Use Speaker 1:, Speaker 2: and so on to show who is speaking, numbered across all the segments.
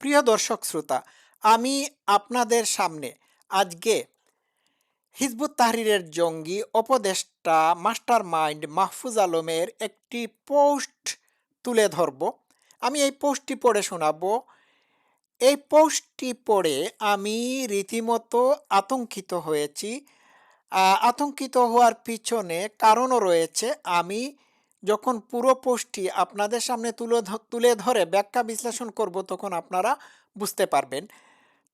Speaker 1: প্রিয় দর্শক শ্রোতা, আমি আপনাদের সামনে আজকে হিজবুত তাহরিরের জঙ্গি উপদেষ্টা মাস্টার মাইন্ড মাহফুজ আলমের একটি পোস্ট তুলে ধরব। আমি এই পোস্টটি পড়ে শোনাবো। এই পোস্টটি পড়ে আমি রীতিমতো আতঙ্কিত হয়েছি। আতঙ্কিত হওয়ার পিছনে কারণও রয়েছে। আমি যখন পুরো পোস্টটি আপনাদের সামনে তুলে তুলে ধরে ব্যাখ্যা বিশ্লেষণ করব তখন আপনারা বুঝতে পারবেন।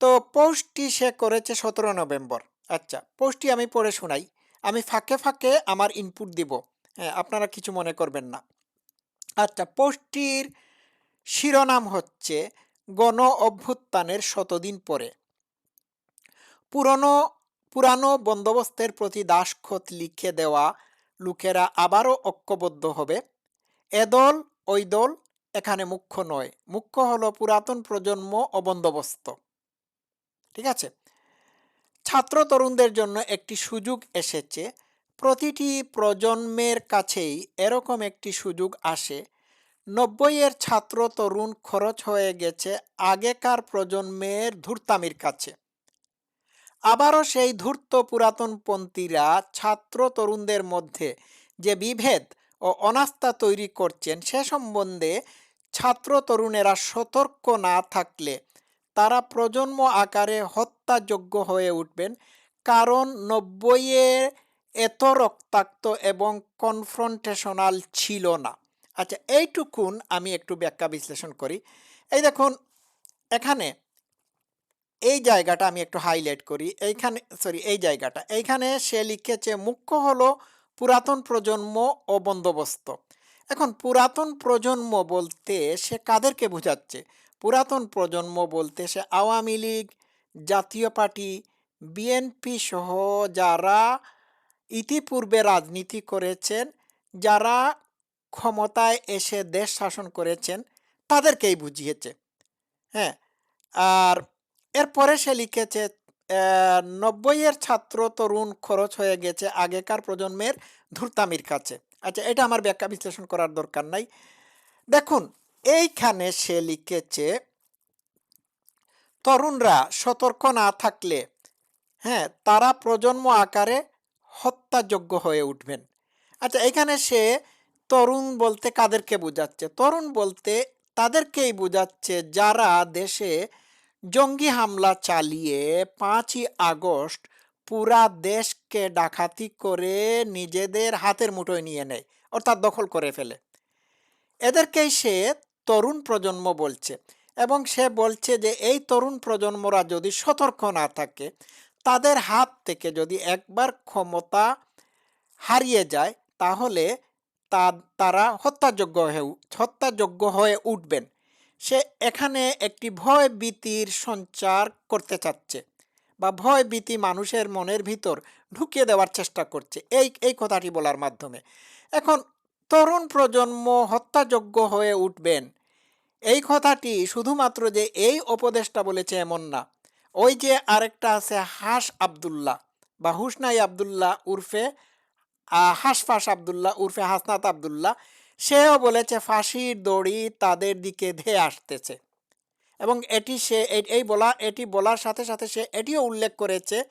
Speaker 1: তো পোস্টটি সে করেছে সতেরো নভেম্বর। আচ্ছা পোস্টটি আমি পড়ে শোনাই। আমি ফাঁকে ফাঁকে আমার ইনপুট দিব। হ্যাঁ আপনারা কিছু মনে করবেন না। আচ্ছা পোস্টটির শিরোনাম হচ্ছে গণ অভ্যুত্থানের শতদিন পরে। পুরনো, পুরানো বন্দোবস্তের প্রতি দাসখত লিখে দেওয়া লোকেরা আবারও ঐক্যবদ্ধ হবে। এ দল, ওই দল এখানে মুখ্য নয়। মুখ্য হলো পুরাতন প্রজন্ম ও বন্দোবস্ত। ঠিক আছে? ছাত্র তরুণদের জন্য একটি সুযোগ এসেছে। প্রতিটি প্রজন্মের কাছেই এরকম একটি সুযোগ আসে। নব্বইয়ের ছাত্র তরুণ খরচ হয়ে গেছে আগেকার প্রজন্মের ধূর্তামির কাছে। আবারও সেই ধূর্ত পুরাতনপন্থীরা ছাত্র তরুণদের মধ্যে যে বিভেদ ও অনাস্থা তৈরি করছেন, সে সম্বন্ধে ছাত্র তরুণেরা সতর্ক না থাকলে তারা প্রজন্ম আকারে হত্যাযোগ্য হয়ে উঠবেন। কারণ নব্বইয়ে এত রক্তাক্ত এবং কনফ্রন্টেশনাল ছিল না। আচ্ছা এইটুকুন আমি একটু ব্যাখ্যা বিশ্লেষণ করি। এই দেখুন, এখানে এই জায়গাটা আমি একটু হাইলাইট করি। এইখানে সরি এই জায়গাটা। এইখানে সে লিখেছে, মুখ্য হলো পুরাতন প্রজন্ম ও বন্দোবস্ত। এখন, পুরাতন প্রজন্ম বলতে সে কাদেরকে বোঝাচ্ছে? পুরাতন প্রজন্ম বলতে সে আওয়ামী লীগ, জাতীয় পার্টি, বিএনপি সহ যারা ইতিপূর্বে রাজনীতি করেছেন, যারা ক্ষমতায় এসে দেশ শাসন করেছেন, তাদেরকেই বুঝিয়েছে। হ্যাঁ আর এরপরে সে লিখেছে নব্বইয়ের ছাত্র তরুণ খরচ হয়ে গেছে আগেকার প্রজন্মের ধূর্তামির কাছে। আচ্ছা এটা আমার ব্যাখ্যা বিশ্লেষণ করার দরকার নাই। দেখুন, এইখানে সে লিখেছে, তরুণরা সতর্ক না থাকলে হ্যাঁ তারা প্রজন্ম আকারে হত্যাযোগ্য হয়ে উঠবেন। আচ্ছা এখানে সে তরুণ বলতে কাদেরকে বোঝাচ্ছে? তরুণ বলতে তাদেরকেই বোঝাচ্ছে যারা দেশে জঙ্গি হামলা চালিয়ে পাঁচই আগস্ট পুরা দেশকে ডাকাতি করে নিজেদের হাতের মুঠোয় নিয়ে নেয়, অর্থাৎ দখল করে ফেলে। এদেরকেই সে তরুণ প্রজন্ম বলছে এবং সে বলছে যে এই তরুণ প্রজন্মরা যদি সতর্ক না থাকে, তাদের হাত থেকে যদি একবার ক্ষমতা হারিয়ে যায়, তাহলে তা, তারা হত্যাযোগ্য হয়ে হত্যাযোগ্য হয়ে উঠবেন। সে এখানে একটি ভয় ভীতির সঞ্চার করতে চাচ্ছে বা ভয় ভীতি মানুষের মনের ভিতর ঢুকিয়ে দেওয়ার চেষ্টা করছে। এই এই কথাটি বলার মাধ্যমে। এখন তরুণ প্রজন্ম হত্যাযোগ্য হয়ে উঠবেন। এই কথাটি শুধুমাত্র যে এই উপদেশটা বলেছে এমন না। ওই যে আরেকটা আছে হাস আবদুল্লাহ বা হুসনাই আবদুল্লাহ উর্ফে হাসফাস আবদুল্লাহ উর্ফে হাসনাত আবদুল্লাহ। সেও বলেছে, ফাঁসির দড়ি তাদের দিকে ধেয়ে আসতেছে। এবং এটি সে এই- বলা, এটি বলার সাথে সাথে সে এটিও উল্লেখ করেছে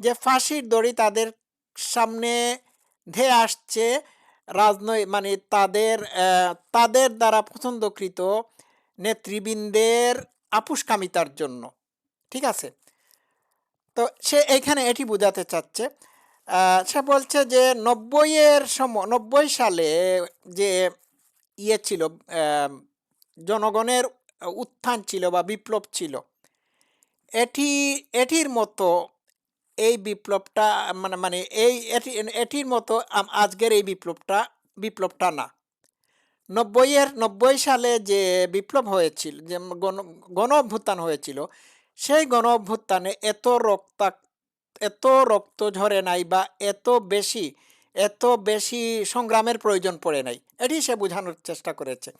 Speaker 1: যে, ফাঁসির দড়ি তাদের সামনে ধেয়ে আসছে রাজনৈ মানে তাদের তাদের দ্বারা পছন্দকৃত নেতৃবৃন্দের আপুষ্কামিতার জন্য। ঠিক আছে? তো সে এখানে এটি বোঝাতে চাচ্ছে সে বলছে যে নব্বইয়ের সময় নব্বই সালে যে ইয়ে ছিল জনগণের উত্থান ছিল বা বিপ্লব ছিল, এটি, এটির মতো এই বিপ্লবটা মানে মানে এই, এটি, এটির মতো আজকের এই বিপ্লবটা বিপ্লবটা না। নব্বইয়ের, নব্বই সালে যে বিপ্লব হয়েছিল, যে গণ গণ অভ্যুত্থান হয়েছিল, সেই গণ অভ্যুত্থানে এত রক্তাক্ত এত রক্ত ঝরে নাই বা এত বেশি এত বেশি সংগ্রামের প্রয়োজন পড়ে নাই, এটি সে বোঝানোর চেষ্টা করেছে।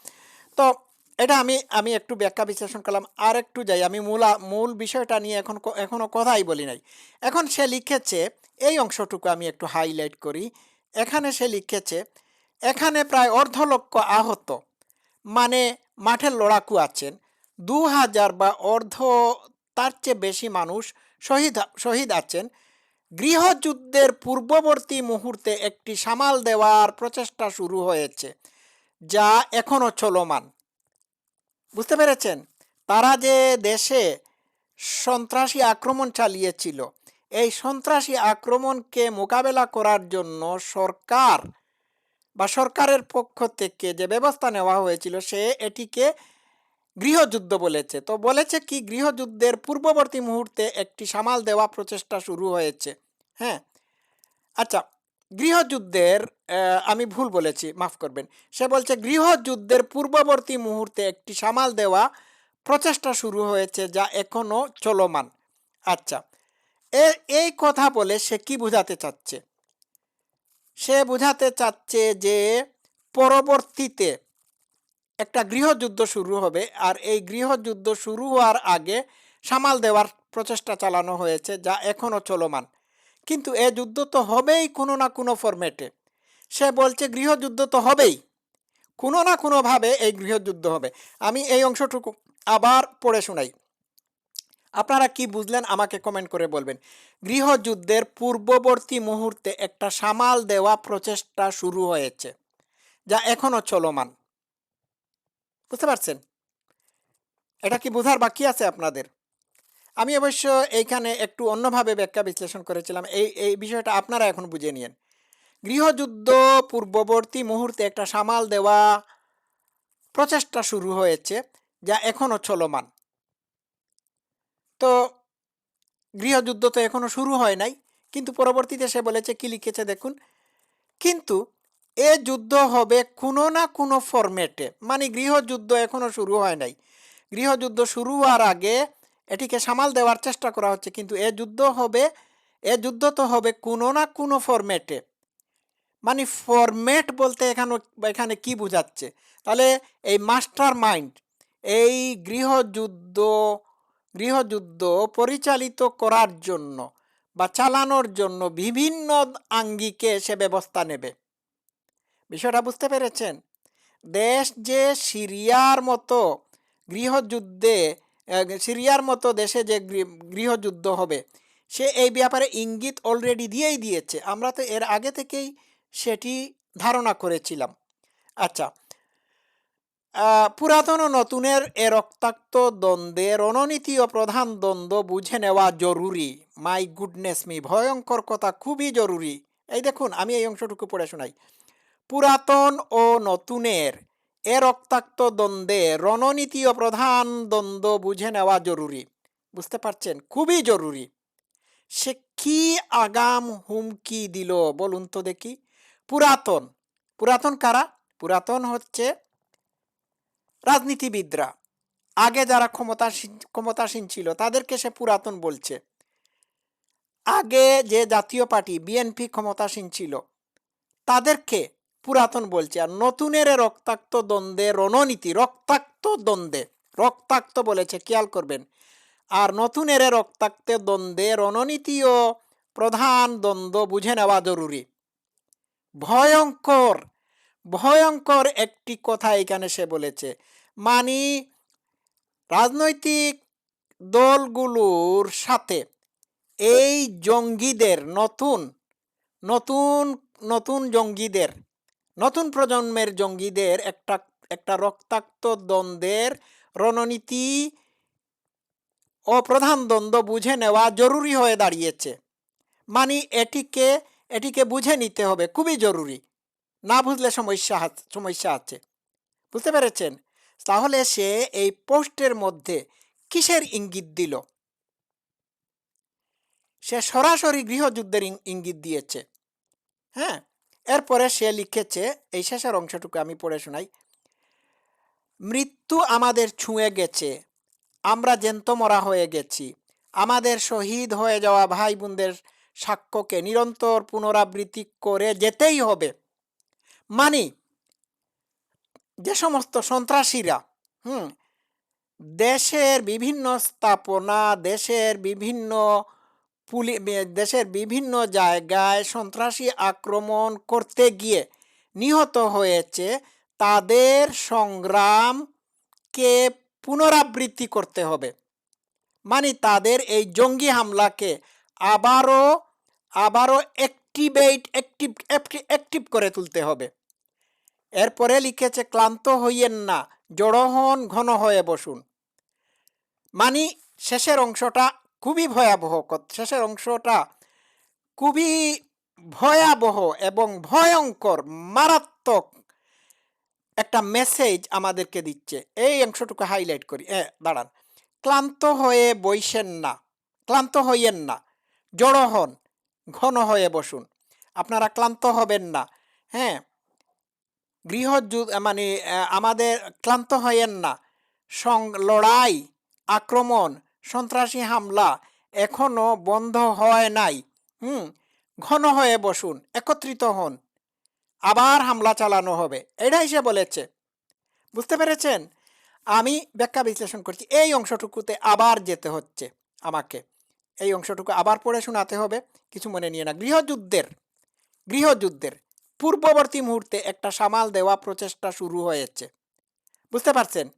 Speaker 1: তো এটা আমি আমি একটু ব্যাখ্যা বিশ্লেষণ করলাম, আর একটু যাই, আমি মূল মূল বিষয়টা নিয়ে এখন ক- এখনও কথাই বলি নাই। এখন সে লিখেছে, এই অংশটুকু আমি একটু হাইলাইট করি, এখানে সে লিখেছে, এখানে প্রায় অর্ধ লক্ষ আহত মানে মাঠের লড়াকু আছেন দু হাজার বা অর্ধ, তার চেয়ে বেশি মানুষ শহীদ শহীদ আছেন। গৃহযুদ্ধের পূর্ববর্তী মুহূর্তে একটি সামাল দেওয়ার প্রচেষ্টা শুরু হয়েছে, যা এখনও চলমান। বুঝতে পেরেছেন? তারা যে দেশে সন্ত্রাসী আক্রমণ চালিয়েছিল, এই সন্ত্রাসী আক্রমণকে মোকাবেলা করার জন্য সরকার বা সরকারের পক্ষ থেকে যে ব্যবস্থা নেওয়া হয়েছিল, সে এটিকে গৃহযুদ্ধ বলেছে। তো বলেছে কি, গৃহযুদ্ধের পূর্ববর্তী মুহূর্তে একটি সামাল দেওয়া প্রচেষ্টা শুরু হয়েছে। হ্যাঁ? আচ্ছা গৃহযুদ্ধের আমি ভুল বলেছি, মাফ করবেন। সে বলছে, গৃহযুদ্ধের পূর্ববর্তী মুহূর্তে একটি সামাল দেওয়া প্রচেষ্টা শুরু হয়েছে যা এখনও চলমান। আচ্ছা এ- এই কথা বলে সে কি বোঝাতে চাচ্ছে? সে বোঝাতে চাচ্ছে যে পরবর্তীতে একটা গৃহযুদ্ধ শুরু হবে আর এই গৃহযুদ্ধ শুরু হওয়ার আগে সামাল দেওয়ার প্রচেষ্টা চালানো হয়েছে যা এখনও চলমান। কিন্তু এ যুদ্ধ তো হবেই কোনো না কোনো ফরম্যাটে। সে বলছে গৃহযুদ্ধ তো হবেই। কোনো না কোনোভাবে এই গৃহযুদ্ধ হবে। আমি এই অংশটুকু আবার পড়ে শোনাই। আপনারা কি বুঝলেন আমাকে কমেন্ট করে বলবেন। গৃহযুদ্ধের পূর্ববর্তী মুহূর্তে একটা সামাল দেওয়া প্রচেষ্টা শুরু হয়েছে, যা এখনও চলমান। বুঝতে পারছেন? এটা কি বোঝার বাকি আছে আপনাদের? আমি অবশ্য এইখানে একটু অন্যভাবে ব্যাখ্যা বিশ্লেষণ করেছিলাম। এই এই বিষয়টা আপনারা এখন বুঝে নিন গৃহযুদ্ধ পূর্ববর্তী মুহূর্তে একটা সামাল দেওয়া প্রচেষ্টা শুরু হয়েছে, যা এখনও চলমান। তো গৃহযুদ্ধ তো এখনও শুরু হয় নাই, কিন্তু পরবর্তীতে সে বলেছে, কি লিখেছে দেখুন। কিন্তু এ যুদ্ধ হবে কোনো না কোনো ফরম্যাটে। মানে গৃহযুদ্ধ এখনও শুরু হয় নাই। গৃহযুদ্ধ শুরু হওয়ার আগে এটিকে সামাল দেওয়ার চেষ্টা করা হচ্ছে, কিন্তু এ যুদ্ধ হবে, এ যুদ্ধ তো হবে কোনো না কোনো ফরম্যাটে। মানে ফরম্যাট বলতে এখানে এখানে কি বোঝাচ্ছে? তাহলে এই মাস্টার মাইন্ড, এই গৃহযুদ্ধ গৃহযুদ্ধ পরিচালিত করার জন্য বা চালানোর জন্য বিভিন্ন আঙ্গিকে সে ব্যবস্থা নেবে। বিষয়টা বুঝতে পেরেছেন? দেশ যে সিরিয়ার মতো গৃহযুদ্ধে সিরিয়ার মতো দেশে যে গৃহযুদ্ধ হবে, সে এই ব্যাপারে ইঙ্গিত অলরেডি দিয়েই দিয়েছে। আমরা তো এর আগে থেকেই সেটি ধারণা করেছিলাম। আচ্ছা পুরাতন ও নতুনের এ রক্তাক্ত দ্বন্দ্বে রণনীতি ও প্রধান দ্বন্দ্ব বুঝে নেওয়া জরুরি। মাই গুডনেস, মি ভয়ঙ্কর কথা খুবই জরুরি। এই দেখুন, আমি এই অংশটুকু পড়ে শোনাই। পুরাতন ও নতুনের, এ রক্তাক্ত দ্বন্দ্বে রণনীতি ও প্রধান দ্বন্দ্ব বুঝে নেওয়া জরুরি। বুঝতে পারছেন? খুবই জরুরি। সে কি আগাম হুমকি দিল বলুন তো দেখি? পুরাতন। পুরাতন কারা? পুরাতন হচ্ছে রাজনীতিবিদরা। আগে যারা ক্ষমতাসীন ক্ষমতাসীন ছিল তাদেরকে সে পুরাতন বলছে। আগে যে জাতীয় পার্টি, বিএনপি ক্ষমতাসীন ছিল, তাদেরকে পুরাতন বলছে, আর নতুনের রক্তাক্ত দ্বন্দ্বে রণনীতি, রক্তাক্ত দ্বন্দ্বে, রক্তাক্ত বলেছে, খেয়াল করবেন। আর নতুনের রক্তাক্ত দ্বন্দ্বে রণনীতি ও প্রধান দ্বন্দ্ব বুঝে নেওয়া জরুরি। ভয়ঙ্কর ভয়ঙ্কর একটি কথা এখানে সে বলেছে মানে রাজনৈতিক দলগুলোর সাথে এই জঙ্গিদের, নতুন নতুন নতুন জঙ্গিদের নতুন প্রজন্মের জঙ্গিদের একটা একটা রক্তাক্ত দ্বন্দ্বের রণনীতি ও প্রধান দ্বন্দ্ব বুঝে নেওয়া জরুরি হয়ে দাঁড়িয়েছে। মানে এটিকে এটিকে বুঝে নিতে হবে, খুবই জরুরি। না বুঝলে সমস্যা সমস্যা আছে। বুঝতে পেরেছেন? তাহলে সে এই পোস্টের মধ্যে কিসের ইঙ্গিত দিল? সে সরাসরি গৃহযুদ্ধের ইঙ্গিত দিয়েছে। হ্যাঁ? এরপরে সে লিখেছে, এই শেষের অংশটুকু আমি পড়ে শোনাই। মৃত্যু আমাদের ছুঁয়ে গেছে, আমরা জ্যান্ত মরা হয়ে গেছি। আমাদের শহীদ হয়ে যাওয়া ভাই বোনদের সাক্ষ্যকে নিরন্তর পুনরাবৃত্তি করে যেতেই হবে। মানে যে সমস্ত সন্ত্রাসীরা, হুম, দেশের বিভিন্ন স্থাপনা, দেশের বিভিন্ন পুলি দেশের বিভিন্ন জায়গায় সন্ত্রাসী আক্রমণ করতে গিয়ে নিহত হয়েছে তাদের সংগ্রামকে পুনরাবৃত্তি করতে হবে। মানে তাদের এই জঙ্গি হামলাকে আবারও আবারও অ্যাক্টিভেট অ্যাক্টিভ অ্যাক্টিভ করে তুলতে হবে। এরপরে লিখেছে, ক্লান্ত হইয়েন না, জড়ো হন, ঘন হয়ে বসুন। মানে শেষের অংশটা খুবই ভয়াবহ শেষের অংশটা খুবই ভয়াবহ এবং ভয়ঙ্কর, মারাত্মক একটা মেসেজ আমাদেরকে দিচ্ছে। এই অংশটুকু হাইলাইট করি। এ, দাঁড়ান। ক্লান্ত হয়ে বইসেন না। ক্লান্ত হইয়েন না। জড়ো হন। ঘন হয়ে বসুন। আপনারা ক্লান্ত হবেন না। হ্যাঁ? গৃহ মানে আমাদের ক্লান্ত হইয়েন না। সং, লড়াই, আক্রমণ সন্ত্রাসী হামলা এখনও বন্ধ হয় নাই। হুম, ঘন হয়ে বসুন, একত্রিত হন। আবার হামলা চালানো হবে, এটাই সে বলেছে। বুঝতে পেরেছেন? আমি ব্যাখ্যা বিশ্লেষণ করছি, এই অংশটুকুতে আবার যেতে হচ্ছে আমাকে। এই অংশটুকু আবার পড়ে শোনাতে হবে, কিছু মনে নিয়ে না। গৃহযুদ্ধের গৃহযুদ্ধের পূর্ববর্তী মুহূর্তে একটা সামাল দেওয়া প্রচেষ্টা শুরু হয়েছে। বুঝতে পারছেন?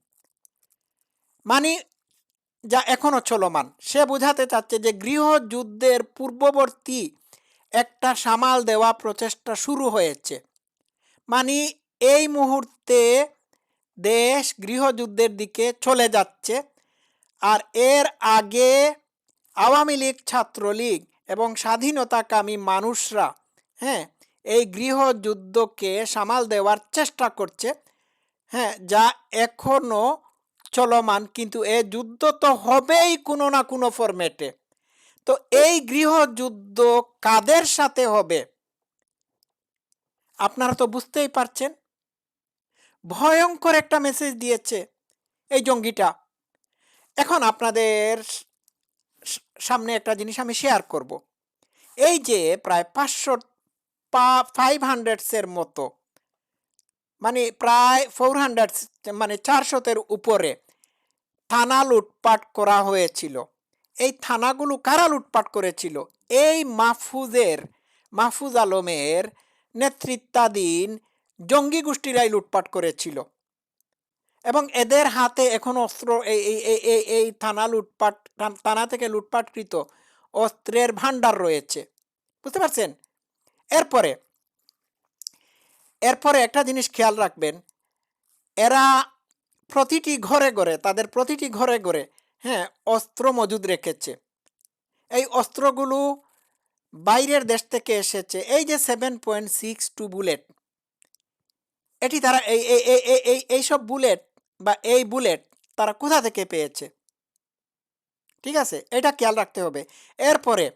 Speaker 1: মানে যা এখনও চলমান। সে বোঝাতে চাচ্ছে যে গৃহযুদ্ধের পূর্ববর্তী একটা সামাল দেওয়া প্রচেষ্টা শুরু হয়েছে। মানে এই মুহূর্তে দেশ গৃহযুদ্ধের দিকে চলে যাচ্ছে আর এর আগে আওয়ামী লীগ, ছাত্রলীগ এবং স্বাধীনতাকামী মানুষরা হ্যাঁ এই গৃহযুদ্ধকে সামাল দেওয়ার চেষ্টা করছে হ্যাঁ যা এখনও চলমান, কিন্তু এ যুদ্ধ তো হবেই কোনো না কোনো ফরম্যাটে তো এই গৃহযুদ্ধ কাদের সাথে হবে? আপনারা তো বুঝতেই পারছেন। ভয়ঙ্কর একটা মেসেজ দিয়েছে এই জঙ্গিটা। এখন আপনাদের সামনে একটা জিনিস আমি শেয়ার করব। এই যে প্রায় পাঁচশো ফাইভ হান্ড্রেডসের মতো মানে প্রায় ফোর হান্ড্রেড মানে চারশোতের উপরে থানা লুটপাট করা হয়েছিল। এই থানাগুলো কারা লুটপাট করেছিল? এই মাহফুজের, মাহফুজ আলমের নেতৃত্বাধীন জঙ্গি গোষ্ঠীরাই লুটপাট করেছিল। এবং এদের হাতে এখন অস্ত্র এই এই এই থানা লুটপাট, থানা থেকে লুটপাটকৃত অস্ত্রের ভাণ্ডার রয়েছে। বুঝতে পারছেন? এরপরে এরপরে একটা জিনিস খেয়াল রাখবেন, এরা প্রতিটি ঘরে ঘরে, তাদের প্রতিটি ঘরে ঘরে হ্যাঁ অস্ত্র মজুদ রেখেছে। এই অস্ত্রগুলো বাইরের দেশ থেকে এসেছে। এই যে seven point six two bullet, এটি তারা এই এই এই এই এই এইসব বুলেট বা এই বুলেট তারা কোথা থেকে পেয়েছে? ঠিক আছে, এটা খেয়াল রাখতে হবে। এরপরে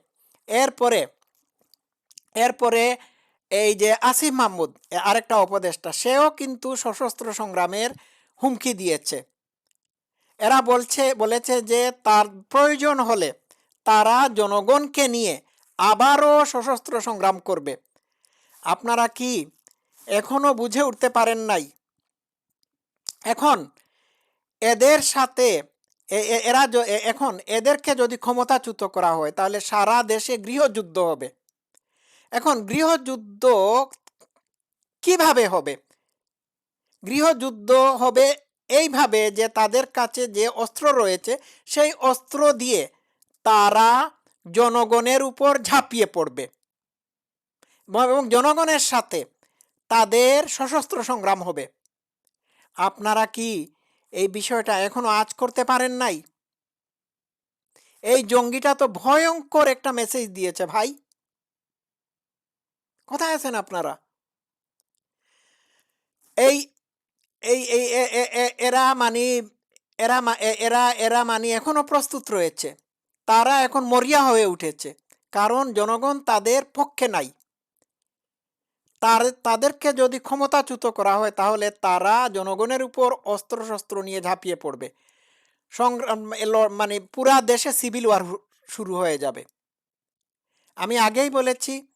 Speaker 1: এরপরে এরপরে এই যে আসিফ মাহমুদ আরেকটা উপদেষ্টা, সেও কিন্তু সশস্ত্র সংগ্রামের হুমকি দিয়েছে। এরা বলছে, বলেছে যে তার প্রয়োজন হলে তারা জনগণকে নিয়ে আবারও সশস্ত্র সংগ্রাম করবে। আপনারা কি এখনও বুঝে উঠতে পারেন নাই? এখন এদের সাথে এরা এখন এদেরকে যদি ক্ষমতাচ্যুত করা হয়, তাহলে সারা দেশে গৃহযুদ্ধ হবে। এখন গৃহযুদ্ধ কীভাবে হবে? গৃহযুদ্ধ হবে এইভাবে যে তাদের কাছে যে অস্ত্র রয়েছে, সেই অস্ত্র দিয়ে তারা জনগণের উপর ঝাঁপিয়ে পড়বে। এবং জনগণের সাথে তাদের সশস্ত্র সংগ্রাম হবে। আপনারা কি এই বিষয়টা এখনও আজ করতে পারেন নাই? এই জঙ্গিটা তো ভয়ঙ্কর একটা মেসেজ দিয়েছে ভাই। কোথায় আছেন আপনারা? এই এই এই এরা মানে এরা এরা এরা মানে এখনও প্রস্তুত রয়েছে। তারা এখন মরিয়া হয়ে উঠেছে। কারণ জনগণ তাদের পক্ষে নাই। তার তাদেরকে যদি ক্ষমতাচ্যুত করা হয় তাহলে তারা জনগণের উপর অস্ত্র শস্ত্র নিয়ে ঝাঁপিয়ে পড়বে। সংগ্রাম মানে পুরা দেশে সিভিল ওয়ার শুরু হয়ে যাবে। আমি আগেই বলেছি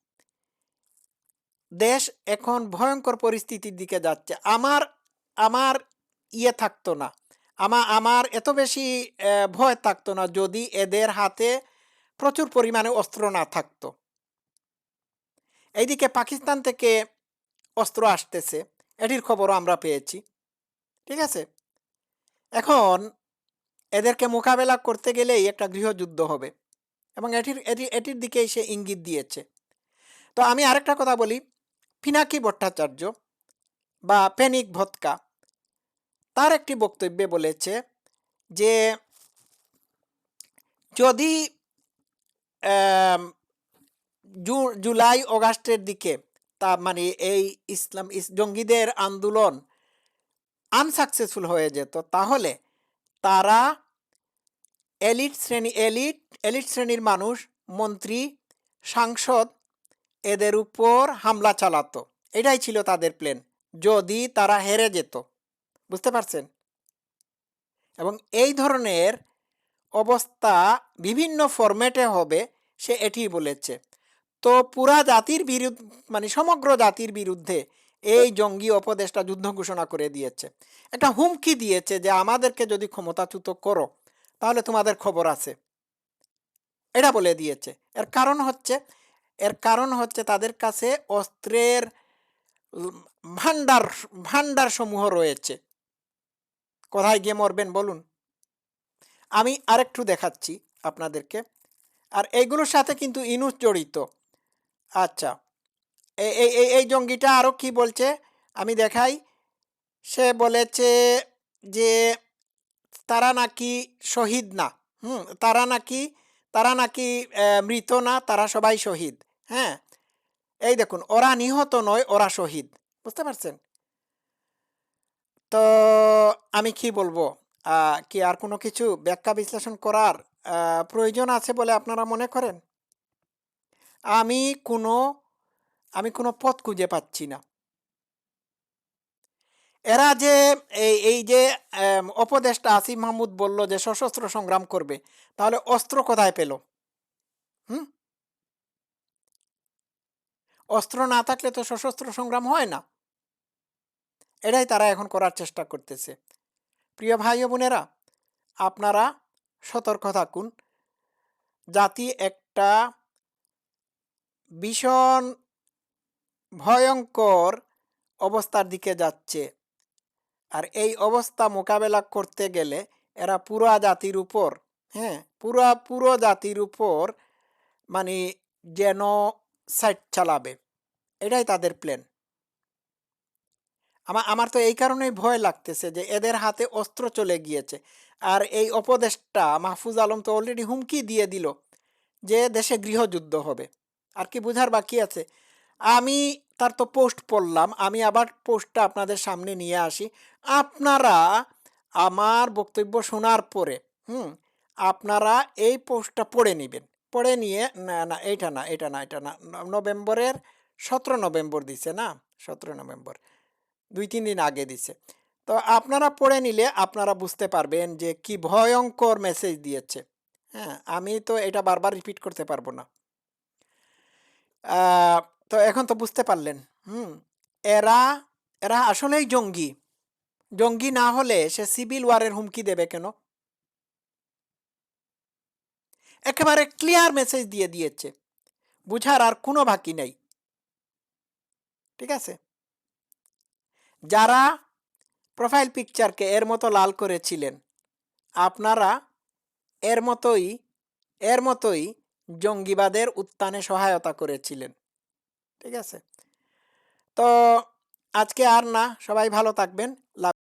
Speaker 1: দেশ এখন ভয়ঙ্কর পরিস্থিতির দিকে যাচ্ছে। আমার আমার ইয়ে থাকতো না। আমার আমার এত বেশি ভয় থাকতো না যদি এদের হাতে প্রচুর পরিমাণে অস্ত্র না থাকতো। এইদিকে পাকিস্তান থেকে অস্ত্র আসতেছে। এটির খবরও আমরা পেয়েছি। ঠিক আছে? এখন এদেরকে মোকাবেলা করতে গেলেই একটা গৃহযুদ্ধ হবে এবং এটির, এটি, এটির দিকেই সে ইঙ্গিত দিয়েছে। তো আমি আরেকটা কথা বলি। পিনাকি ভট্টাচার্য বা পেনিক ভৎকা, তার একটি বক্তব্যে বলেছে যে, যদি জুলাই অগাস্টের দিকে তা মানে এই ইসলাম, ইস- জঙ্গিদের আন্দোলন আনসাকসেসফুল হয়ে যেত, তাহলে তারা এলিট শ্রেণি, এলিট এলিট শ্রেণির মানুষ, মন্ত্রী, সাংসদ এদের উপর হামলা চালাতো। এটাই ছিল তাদের প্ল্যান যদি তারা হেরে যেত। বুঝতে পারছেন? এবং এই ধরনের অবস্থা বিভিন্ন ফরম্যাটে হবে, সে এটি বলেছে। তো পুরা জাতির বিরুদ্ধে মানে সমগ্র জাতির বিরুদ্ধে এই জঙ্গি অপদেশটা যুদ্ধ ঘোষণা করে দিয়েছে। একটা হুমকি দিয়েছে যে, আমাদেরকে যদি ক্ষমতাচ্যুত করো, তাহলে তোমাদের খবর আছে। এটা বলে দিয়েছে। এর কারণ হচ্ছে এর কারণ হচ্ছে তাদের কাছে অস্ত্রের ভান্ডার ভান্ডার সমূহ রয়েছে। কোথায় গিয়ে মরবেন বলুন? আমি আরেকটু দেখাচ্ছি আপনাদেরকে। আর এইগুলোর সাথে কিন্তু ইনুস জড়িত। আচ্ছা এই এই- এই জঙ্গিটা আরও কি বলছে? আমি দেখাই। সে বলেছে যে তারা নাকি শহীদ না। হুম, তারা নাকি তারা নাকি মৃত না, তারা সবাই শহীদ। হ্যাঁ? এই দেখুন, ওরা নিহত নয়, ওরা শহীদ। বুঝতে পারছেন? তো আমি কি বলব? কি আর কোনো কিছু ব্যাখ্যা বিশ্লেষণ করার প্রয়োজন আছে বলে আপনারা মনে করেন? আমি কোনো আমি কোনো পথ খুঁজে পাচ্ছি না। এরা যে, এই এই যে উপদেষ্টা আসিফ মাহমুদ বলল যে সশস্ত্র সংগ্রাম করবে, তাহলে অস্ত্র কোথায় পেল? হুম? অস্ত্র না থাকলে তো সশস্ত্র সংগ্রাম হয় না। এটাই তারা এখন করার চেষ্টা করতেছে। প্রিয় ভাই বোনেরা, আপনারা সতর্ক থাকুন। জাতি একটা ভীষণ ভয়ঙ্কর অবস্থার দিকে যাচ্ছে। আর এই অবস্থা মোকাবেলা করতে গেলে এরা পুরা জাতির উপর হ্যাঁ পুরা, পুরো জাতির উপর মানে যেন সাইট চালাবে। এটাই তাদের প্ল্যান আমার আমার তো এই কারণেই ভয় লাগতেছে যে এদের হাতে অস্ত্র চলে গিয়েছে। আর এই অপদেশটা মাহফুজ আলম তো অলরেডি হুমকি দিয়ে দিল যে দেশে গৃহযুদ্ধ হবে। আর কি বুঝার বাকি আছে? আমি তার তো পোস্ট পড়লাম, আমি আবার পোস্টটা আপনাদের সামনে নিয়ে আসি। আপনারা আমার বক্তব্য শোনার পরে, হুম, আপনারা এই পোস্টটা পড়ে নেবেন। পড়ে নিয়ে, না না, এইটা না এটা না এটা না, নভেম্বরের সতেরো নভেম্বর দিছে, না? সতেরো নভেম্বর। দুই, তিন দিন আগে দিছে। তো আপনারা পড়ে নিলে আপনারা বুঝতে পারবেন যে কি ভয়ঙ্কর মেসেজ দিয়েছে। হ্যাঁ আমি তো এটা বারবার রিপিট করতে পারব না। তো এখন তো বুঝতে পারলেন। হুম, এরা এরা আসলেই জঙ্গি। জঙ্গি না হলে সে সিভিল ওয়ারের হুমকি দেবে কেন? একেবারে ক্লিয়ার মেসেজ দিয়ে দিয়েছে। বুঝার আর কোনো বাকি নেই। ঠিক আছে? যারা প্রোফাইল পিকচারকে এর মতো লাল করেছিলেন, আপনারা এর মতোই এর মতোই জঙ্গিবাদের উত্থানে সহায়তা করেছিলেন। ঠিক আছে? তো আজকে আর না, সবাই ভালো থাকবেন।